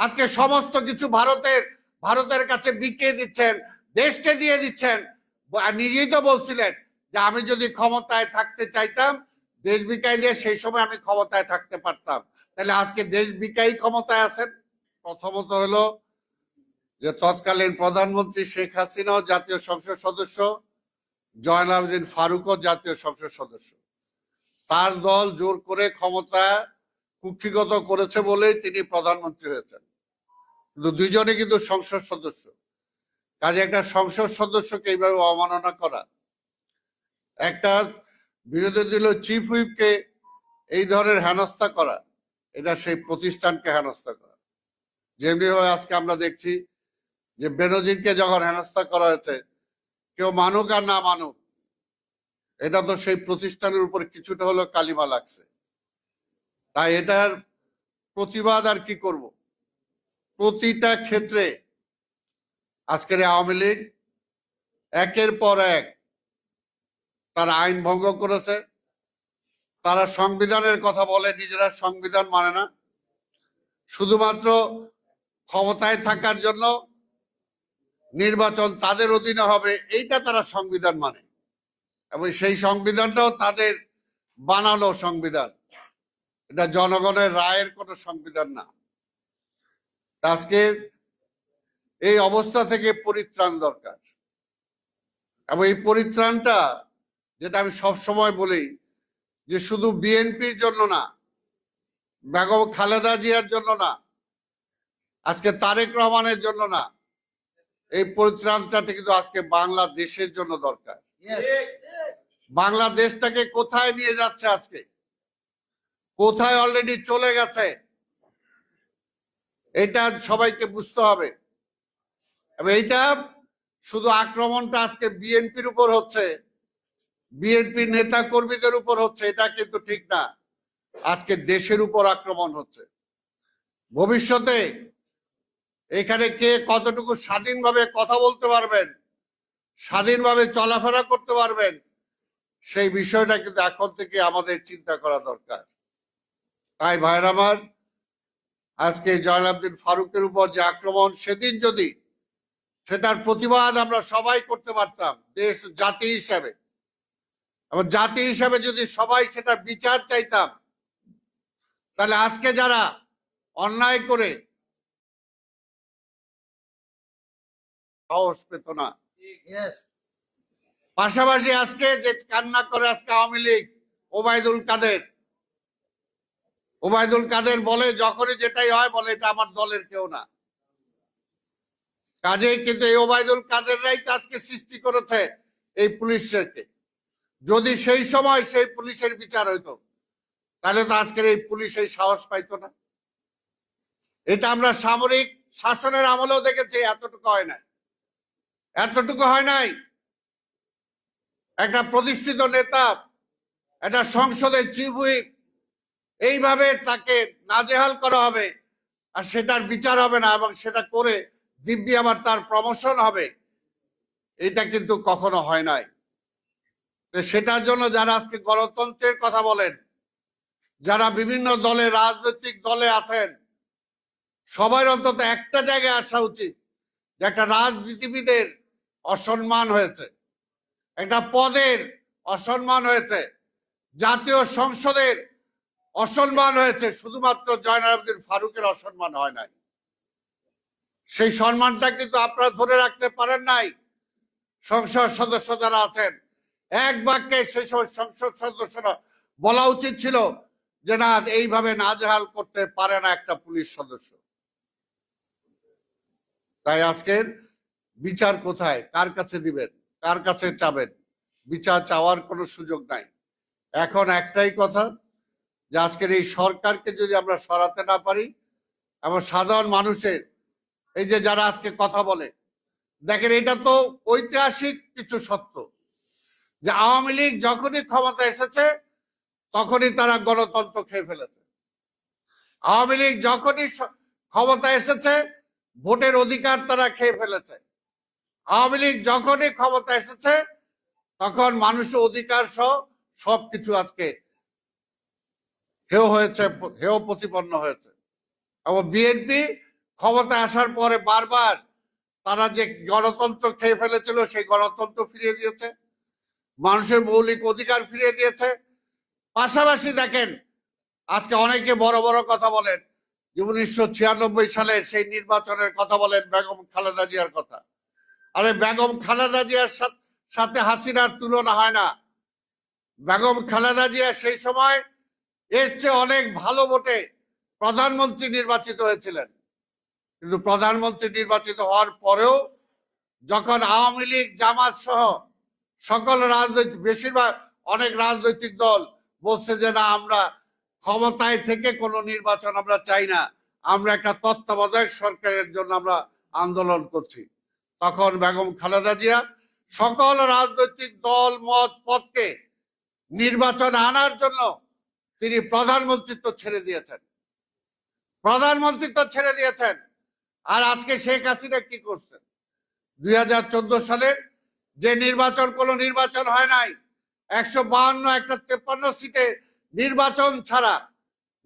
আজকে সমস্ত কিছু ভারতের ভারতের কাছে বিকিয়ে দিচ্ছেন, দেশকে দিয়ে দিচ্ছেন। নিজেই তো বলছিলেন যে আমি যদি ক্ষমতায় থাকতে চাইতাম, দেশ বিকাই দিয়ে সেই সময় আমি ক্ষমতায় থাকতে পারতাম। তাহলে আজকে দেশ বিকাই ক্ষমতায় আছেন? প্রথমত হলো যে তৎকালীন প্রধানমন্ত্রী শেখ হাসিনাও জাতীয় সংসদ সদস্য, জয়নাল আবেদিন ফারুকও জাতীয় সংসদ সদস্য। তার দল জোর করে ক্ষমতা কুক্ষিগত করেছে বলেই তিনি প্রধানমন্ত্রী হয়েছেন। কিন্তু দুইজনে কিন্তু সংসদ সদস্য। কাজে একটা সংসদ সদস্যকে এইভাবে অবমাননা করা। একটা বিরোধী দল চিফ হুইপকে এই ধরনের হেনস্থা করা, এটা সেই প্রতিষ্ঠানকে হেনস্থা করা। যেমনি ভাবে আজকে আমরা দেখছি যে বেনজিরকে যখন হেনস্থা করা হয়েছে, কেউ মানুক আর না মানুক, এটা তো সেই প্রতিষ্ঠানের উপর কিছুটা হলো কালিমা লাগছে। তাই এটার প্রতিবাদ আর কি করব? প্রতিটা ক্ষেত্রে আজকের আওয়ামী লীগ একের পর এক তারা আইন ভঙ্গ করেছে। তারা সংবিধানের কথা বলে, নিজেরা সংবিধান মানে না। শুধুমাত্র ক্ষমতায় থাকার জন্য নির্বাচন তাদের অধীনে হবে, এইটা তারা সংবিধান মানে। এবং সেই সংবিধানটাও তাদের বানানো সংবিধান। এটা জনগণের রায়ের কোনো সংবিধান না। আজকে এই অবস্থা থেকে পরিত্রাণ দরকার। এবং এই পরিত্রাণটা যেটা আমি সব সময় বলি যে শুধু বিএনপির জন্য না বেগম খালেদা জিয়ার জন্য না আজকে তারেক রহমানের জন্য না এই পরিত্রাণটা কিন্তু আজকে বাংলাদেশের জন্য দরকার। বাংলাদেশটাকে কোথায় নিয়ে যাচ্ছে আজকে? কোথায় অলরেডি চলে গেছে? এটা সবাইকে বুঝতে হবে। এবং এইটা শুধু আক্রমণটা আজকে বিএনপির উপর হচ্ছে, বিএনপি নেতা কর্মীদের উপর হচ্ছে, এটা কিন্তু ঠিক না। আজকে দেশের উপর আক্রমণ হচ্ছে। ভবিষ্যতে এখানে কে কতটুকু স্বাধীনভাবে কথা বলতে পারবেন, স্বাধীনভাবে চলাফেরা করতে পারবেন, সেই বিষয়টা কিন্তু এখন থেকে আমাদের চিন্তা করা দরকার। তাই ভাইর আমার আজকে জয়লাবদিন ফারুকের উপর যে আক্রমণ সেদিন যদি সেটার প্রতিবাদ আমরা সবাই করতে পারতাম দেশ জাতি হিসাবে। এবং জাতি হিসাবে যদি সবাই সেটা বিচার চাইতাম তাহলে আজকে যারা অন্যায় করে সাহস পেত না। পাশাপাশি আজকে যে কান্না করে আজকে আওয়ামী লীগ ওবায়দুল কাদের ওবায়দুল কাদের বলে, যখনই যেটাই হয় বলে, এটা আমার দলের কেউ না। কাজেই কিন্তু এই ওবায়দুল কাদেররাই তো আজকে সৃষ্টি করেছে এই পুলিশকে যদি সেই সময় সেই পুলিশের বিচার হইতো, তাহলে তো আজকের এই পুলিশ এই সাহস পাইতো না। এটা আমরা সামরিক শাসনের আমলেও দেখেছি, এতটুকু হয় নাই। এতটুকু হয় নাই। একটা প্রতিষ্ঠিত নেতা, একটা সংসদের চিফ হুইপ এইভাবে তাকে নাজেহাল করা হবে আর সেটার বিচার হবে না এবং সেটা করে দিব্যি আবার তার প্রমোশন হবে, এটা কিন্তু কখনো হয় নাই। সেটার জন্য যারা আজকে গণতন্ত্রের কথা বলেন, যারা বিভিন্ন দলে, রাজনৈতিক দলে আছেন, সবার অন্তত একটা জায়গায় আসা উচিত যে একটা রাজনীতিবিদের অসম্মান হয়েছে, একটা পদের অসম্মান হয়েছে, জাতীয় সংসদের অসম্মান হয়েছে। শুধুমাত্র জয়নাল ফারুকের অসম্মান হয় নাই। সেই সম্মানটা কিন্তু আপনারা ধরে রাখতে পারেন নাই। সংসদ সদস্য যারা আছেন, এক বাক্যে সেই সময় সংসদ সদস্যরা বলা উচিত ছিল যে, না, এইভাবে নাজেহাল করতে পারে না একটা পুলিশ সদস্য। তাই আজকের বিচার কোথায়? কার কাছে দিবেন? কার কাছে চাবেন? বিচার চাওয়ার কোনো সুযোগ নাই। এখন একটাই কথা যে আজকের এই সরকারকে যদি আমরা সরাতে না পারি এবং সাধারণ মানুষের, এই যে যারা আজকে কথা বলে, দেখেন এটা তো ঐতিহাসিক কিছু সত্য যে আওয়ামী লীগ যখনই ক্ষমতা এসেছে, তখনই তারা গণতন্ত্র খেয়ে ফেলেছে। আওয়ামী লীগ যখনই ক্ষমতা এসেছে, ভোটের অধিকার তারা খেয়ে ফেলেছে। আওয়ামী লীগ যখনই ক্ষমতা এসেছে, তখন মানুষের অধিকার সহ সবকিছু আজকে হেয় হয়েছে হেয় প্রতিপন্ন হয়েছে। এবং বিএনপি ক্ষমতায় আসার পরে বারবার তারা যে গণতন্ত্র খেয়ে ফেলেছিল, সেই গণতন্ত্র ফিরিয়ে দিয়েছে। মানুষের মৌলিক অধিকার ফিরিয়ে দিয়েছে। পাশাপাশি দেখেন, আজকে অনেকে বড় বড় কথা বলেন। যে উনিশশো ছিয়ানব্বই সালের সেই নির্বাচনের কথা বলেন বেগম খালেদা জিয়ার কথা। আরে বেগম খালেদা জিয়ার সাথে হাসিনার তুলনা হয় না। বেগম খালেদা জিয়া সেই সময় এর চেয়ে অনেক ভালো ভোটে প্রধানমন্ত্রী নির্বাচিত হয়েছিলেন। কিন্তু প্রধানমন্ত্রী নির্বাচিত হওয়ার পরেও যখন আওয়ামী লীগ, জামাত সহ সকল রাজনৈতিক, বেশিরভাগ অনেক রাজনৈতিক দল বলছে যে, না, আমরা ক্ষমতায় থেকে কোনো নির্বাচন আমরা চাই না। আমরা একটা তত্ত্বাবধায়ক সরকারের জন্য আমরা আন্দোলন করছি। তখন বেগম খালেদা জিয়া সকল রাজনৈতিক দল, মত, পথকে নির্বাচন আনার জন্য তিনি প্রধানমন্ত্রিত্ব ছেড়ে দিয়েছেন। প্রধানমন্ত্রিত্ব ছেড়ে দিয়েছেন। আর আজকে শেখ হাসিনা কি করছেন? দুই হাজার চোদ্দ সালের যে নির্বাচন, কোনো নির্বাচন হয় নাই। একশো বাহান্ন একটা তেপ্পান্ন সিটে নির্বাচন ছাড়া,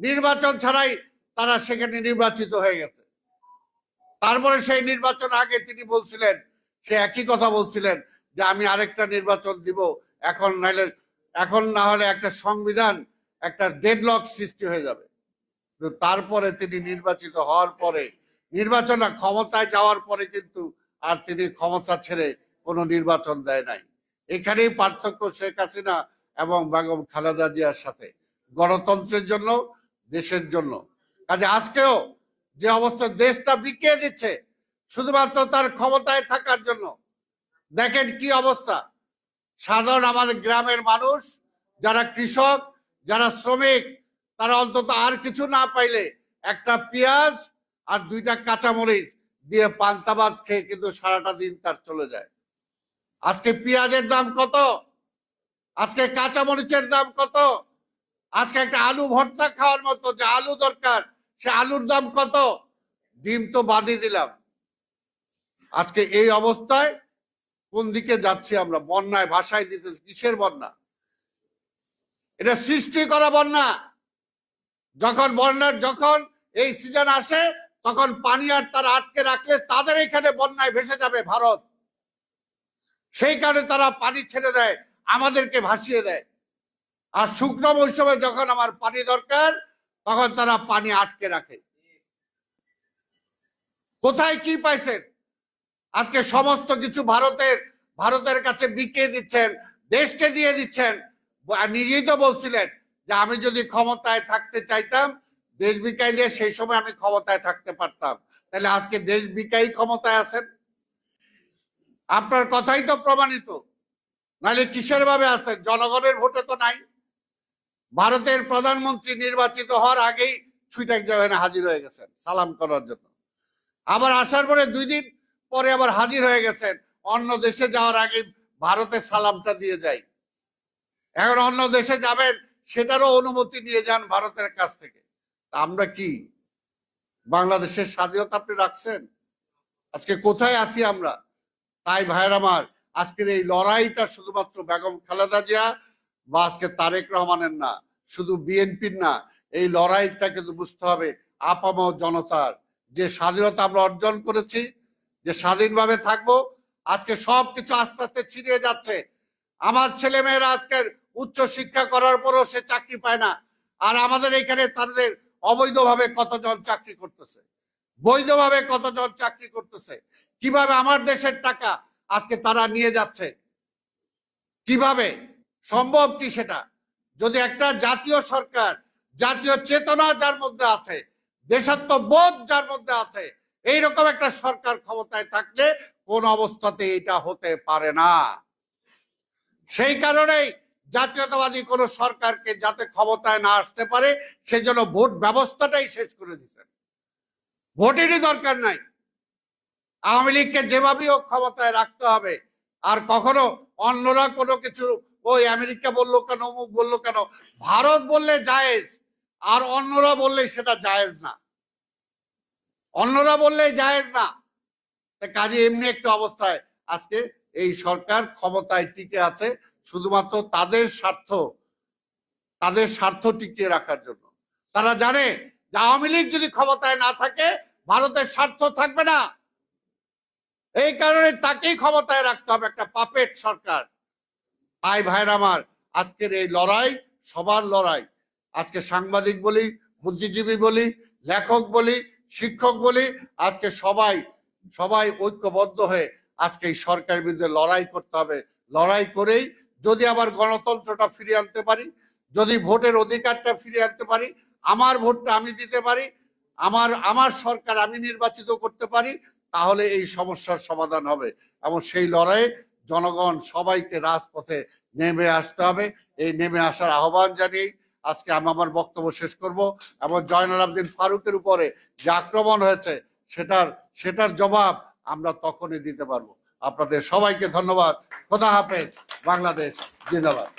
নির্বাচন ছাড়াই তারা সেখানে নির্বাচিত হয়ে গেছে। তারপরে সেই নির্বাচন আগে তিনি বলছিলেন, সে একই কথা বলছিলেন যে আমি আরেকটা নির্বাচন দিব, এখন নাহলে এখন না হলে একটা সংবিধান একটা ডেডলক সৃষ্টি হয়ে যাবে। তারপরে তিনি নির্বাচিত হওয়ার পরে, নির্বাচন ক্ষমতায় যাওয়ার পরে কিন্তু আর তিনি ক্ষমতা ছেড়ে কোনো নির্বাচন দেয় নাই। এখানেই পার্থক্য শেখ হাসিনা এবং বেগম খালেদা জিয়ার সাথে। গণতন্ত্রের জন্য, দেশের জন্য। কাজে আজকেও যে অবস্থা দেশটা বিকিয়ে দিচ্ছে, শুধুমাত্র তার ক্ষমতায় থাকার জন্য। দেখেন কি অবস্থা। সাধারণ আমাদের গ্রামের মানুষ, যারা কৃষক যারা শ্রমিক, তারা অন্তত আর কিছু না পাইলে একটা পেঁয়াজ আর দুইটা কাঁচামরিচ দিয়ে পান্তাবাদ খেয়ে কিন্তু সারাটা দিন তার চলে যায়। আজকে পেঁয়াজের দাম কত? আজকে কাঁচামরিচের দাম কত? আজকে একটা আলু ভর্তা খাওয়ার মতো যে আলু দরকার, সে আলুর দাম কত? ডিম তো বাদই দিলাম। আজকে এই অবস্থায় কোন দিকে যাচ্ছি আমরা? বন্যায় ভাষায় দিতেছি, কিসের বন্যা? এটা সৃষ্টি করা বন্যা। যখন বন্যার যখন এই সিজন আসে, তখন পানি আর তারা আটকে রাখলে তাদের এখানে বন্যায় ভেসে যাবে ভারত। সেই কারণে তারা পানি ছেড়ে দেয়, আমাদেরকে ভাসিয়ে দেয়। আর শুকনো মৌসুমে যখন আমার পানি দরকার, তখন তারা পানি আটকে রাখে। কোথায় কি পাইছেন? আজকে সমস্ত কিছু ভারতের ভারতের কাছে বিকিয়ে দিচ্ছেন, দেশকে দিয়ে দিচ্ছেন। নিজেই তো বলছিলেন যে আমি যদি ক্ষমতায় থাকতে চাইতাম, দেশ বিকাই দিয়ে সেই সময় আমি ক্ষমতায় থাকতে পারতাম। তাহলে আজকে দেশ বিকাই ক্ষমতায় আছেন? আপনার কথাই তো প্রমাণিত। নাহলে কিসের ভাবে আছেন? জনগণের ভোটে তো নাই। ভারতের প্রধানমন্ত্রী নির্বাচিত হওয়ার আগেই ছুইটাক জয়নে হাজির হয়ে গেছেন, সালাম করার জন্য। আবার আসার পরে দুই দিন পরে আবার হাজির হয়ে গেছেন। অন্য দেশে যাওয়ার আগে ভারতে সালামটা দিয়ে যায়। এখন অন্য দেশে যাবেন, সেটারও অনুমতি নিয়ে যান ভারতের কাছ থেকে। আমরা কি? বাংলাদেশের স্বাধীনতা আপনি রাখছেন? আজকে কোথায় আছি আমরা? তাই ভাইয়ের আমার, আজকের এই লড়াইটা শুধুমাত্র বেগম খালেদা জিয়া বা আজকে তারেক রহমানের না, শুধু বিএনপির না, এই লড়াইটা কিন্তু বুঝতে হবে আপাম জনতার। যে স্বাধীনতা আমরা অর্জন করেছি, যে স্বাধীনভাবে থাকব, আজকে সবকিছু আস্তে আস্তে ছিনিয়ে যাচ্ছে। আমার ছেলে মেয়েরা আজকের উচ্চ শিক্ষা করার পরও সে চাকরি পায় না। আর আমাদের এখানে তাদের অবৈধভাবে কতজন চাকরি করতেছে? বৈধভাবে কতজন চাকরি করতেছে? কীভাবে আমার দেশের টাকা আজকে তারা নিয়ে যাচ্ছে? কীভাবে? সম্ভব কি সেটা? যদি একটা জাতীয় সরকার, জাতীয় চেতনা যার মধ্যে আছে, দেশাত্মবোধ যার মধ্যে আছে, এইরকম একটা সরকার ক্ষমতায় থাকলে কোন অবস্থাতে এটা হতে পারে না। সেই কারণেই জাতীয়তাবাদী কোন সরকারকে যাতে ক্ষমতায় না আসতে পারে, সেজন্য ভোট ব্যবস্থাটাই শেষ করে দিচ্ছেন ভোটেরই দরকার নাই। আওয়ামী লীগকে যেভাবেই হোক ক্ষমতায় রাখতে হবে। আর কখনো অন্যরা কোনো কিছু, ওই আমেরিকা বলল কেন, অমুক বলল কেন, ভারত বললে জায়েজ, আর অন্যরা বললে সেটা জায়েজ না। অন্যরা বললে জায়েজ না। কাজে এমনি একটা অবস্থায় আজকে এই সরকার ক্ষমতায় টিকে আছে। শুধুমাত্র তাদের স্বার্থ তাদের স্বার্থ টিকিয়ে রাখার জন্য। তারা জানে যে আওয়ামী লীগ যদি ক্ষমতায় না থাকে, ভারতের স্বার্থ থাকবে না। এই কারণে তাকেই ক্ষমতায় রাখতে হবে একটা পাপেট সরকার। তাই ভাইর আমার, আজকের এই লড়াই, সবার লড়াই। আজকে সাংবাদিক বলি, বুদ্ধিজীবী বলি, লেখক বলি, শিক্ষক বলি, আজকে সবাই সবাই ঐক্যবদ্ধ হয়ে আজকে এই সরকারের বিরুদ্ধে লড়াই করতে হবে। লড়াই করেই যদি আবার গণতন্ত্রটা ফিরিয়ে আনতে পারি, যদি ভোটের অধিকারটা ফিরিয়ে আনতে পারি, আমার ভোটটা আমি দিতে পারি, আমার আমার সরকার আমি নির্বাচিত করতে পারি, তাহলে এই সমস্যার সমাধান হবে। এবং সেই লড়াইয়ে জনগণ সবাইকে রাজপথে নেমে আসতে হবে। এই নেমে আসার আহ্বান জানিয়ে আজকে আমি আমার বক্তব্য শেষ করব এবং জয়নাল আবদিন ফারুকের উপরে যে আক্রমণ হয়েছে, সেটার সেটার জবাব আমরা তখনই দিতে পারব। আপনাদের সবাইকে ধন্যবাদ। খোদা হাফেজ। বাংলাদেশ জিন্দাবাদ।